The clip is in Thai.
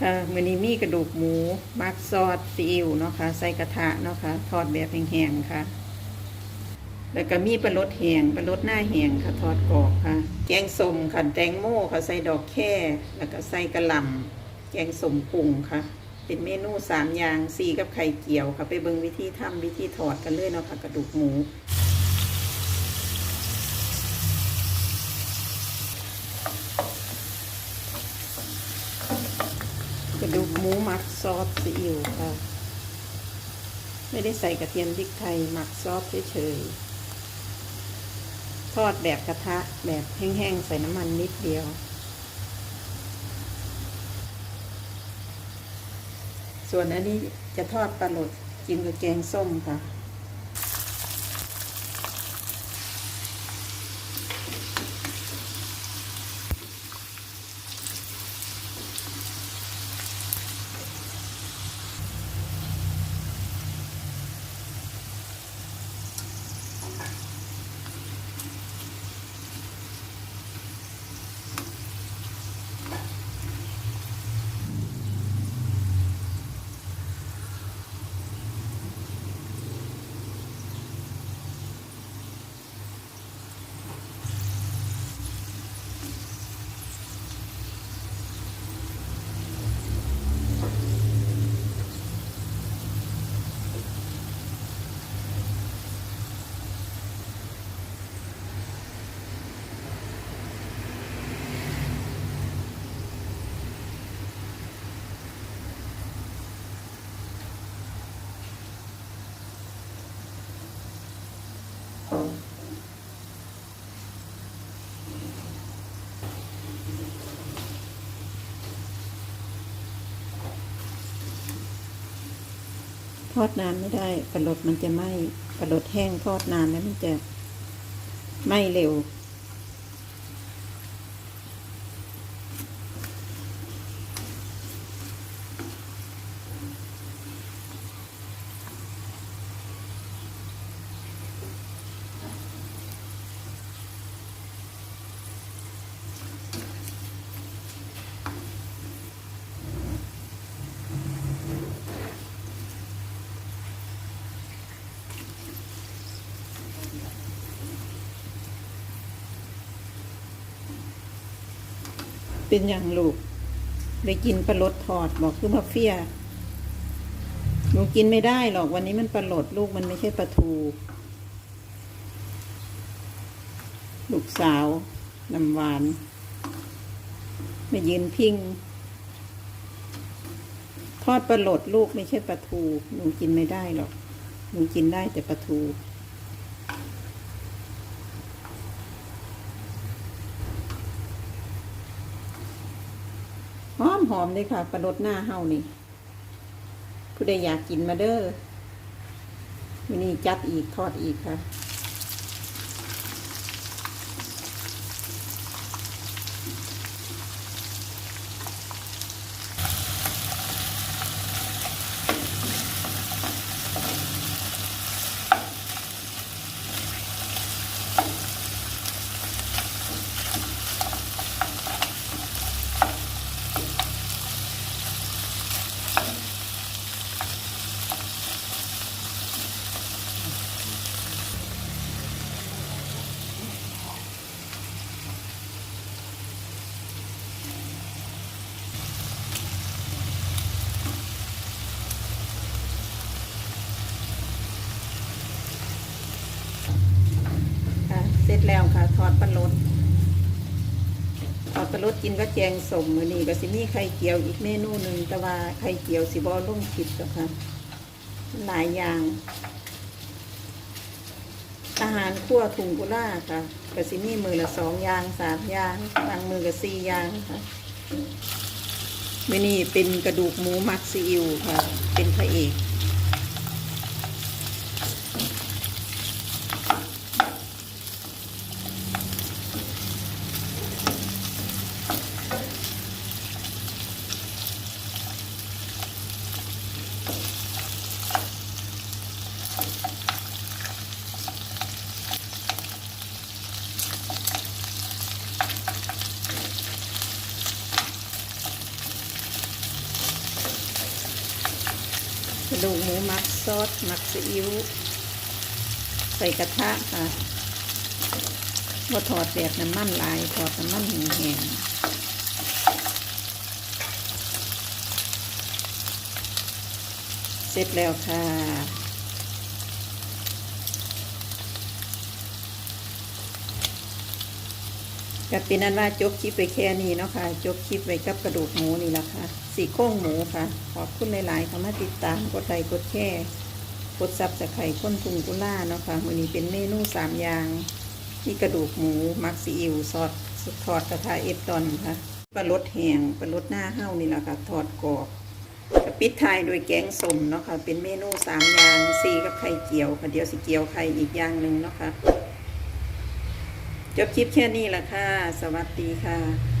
ค่ะมือนี้มีกระดูกหมูมักซอสซีอิ๊วเนาะค่ะใส่กระทะเนาะค่ะทอดแบบแห้งๆค่ะ แล้วก็มีปลาลดแห้งปลาลดหน้าแห้งค่ะทอดกรอบค่ะ แกงส้มค่ะแตงโมค่ะใส่ดอกแค่แล้วก็ใส่กระหล่ำแกงส้มปรุงค่ะ เป็นเมนูสามอย่างซีกับไข่เจียวค่ะ ไปเบิ่งวิธีทำวิธีทอดกันเลยเนาะค่ะกระดูกหมู ระดูกหมูหมักซอสซีอิ๊วค่ะ ไม่ได้ใส่กระเทียมพริกไทยหมักซอสเฉยๆ ทอดแบบกระทะแบบแห้งๆ ใส่น้ำมันนิดเดียว ส่วนอันนี้จะทอดปลาหลดกินกับแกงส้มค่ะ ทอดนานไม่ได้ปลาหลดมันจะไหม้ปลาหลดแห้งทอดนานแล้วมันจะไหม้เร็ว เป็นอย่างลูก ได้กินปลาลดทอดบอกคือมาเฟียหนูกินไม่ได้หรอกวันนี้มันปลาลดลูกมันไม่ใช่ปลาทู ลูกสาวน้ำหวานมายืนพิงทอดปลาลดลูกไม่ใช่ปลาทูหนูกินไม่ได้หรอกหนูกินได้แต่ปลาทู อมหอมเลยค่ะประดดหน้าเฮานี่ ผู้ใดอยากกินมาเด้อวันนี้จัดอีกทอดอีกค่ะ แล้วค่ะทอดปลาลดทอดปลาลดกินก็แจงสมมือนี้ก็สิมีไข่เจียวอีกเมนูหนึ่งแต่ว่าไข่เจียวสิบอลุ่มคิดกับค่ะหลายอย่างอาหารขั้วถุงกุล่าค่ะก็สิมีมือละสองอย่างสามอย่างบางมือก็สี่อย่างค่ะมือนี้เป็นกระดูกหมูมักซีอิวค่ะ เป็นพระเอกะดูกหมูมักซอสมักซีอิ๊วใส่กระทะค่ะว่าถอดแบบน้ำมันลายถอดน้ำมันแห้งๆเสร็จแล้วค่ะ ก็เป็นนั้นว่าจบคลิปไปแค่นี้เนาะค่ะจบคลิปไว้กับกระดูกหมูนี่แหละค่ะสี่โครงหมูค่ะ ขอบคุณหลายๆเข้ามาติดตามกดไลค์กดแชร์กดซับสไครต์ค้นทุงกุล่าเนาะค่ะวันนี้เป็นเมนูสามอย่างมีกระดูกหมูมักซีอิ๊วซอสทอดกระทะเอฟตอนค่ะปลารสแห้งปลารสหน้าเห้านี่แหละค่ะทอดกรอบก็ปิดท้ายด้วยแกงส้มเนาะค่ะเป็นเมนูสามอย่างซีกับไข่เจียวค่ะเดี๋ยวสิเจียวไข่อีกอย่างหนึ่งเนาะค่ะ จบคลิปแค่นี้ละค่ะ สวัสดีค่ะ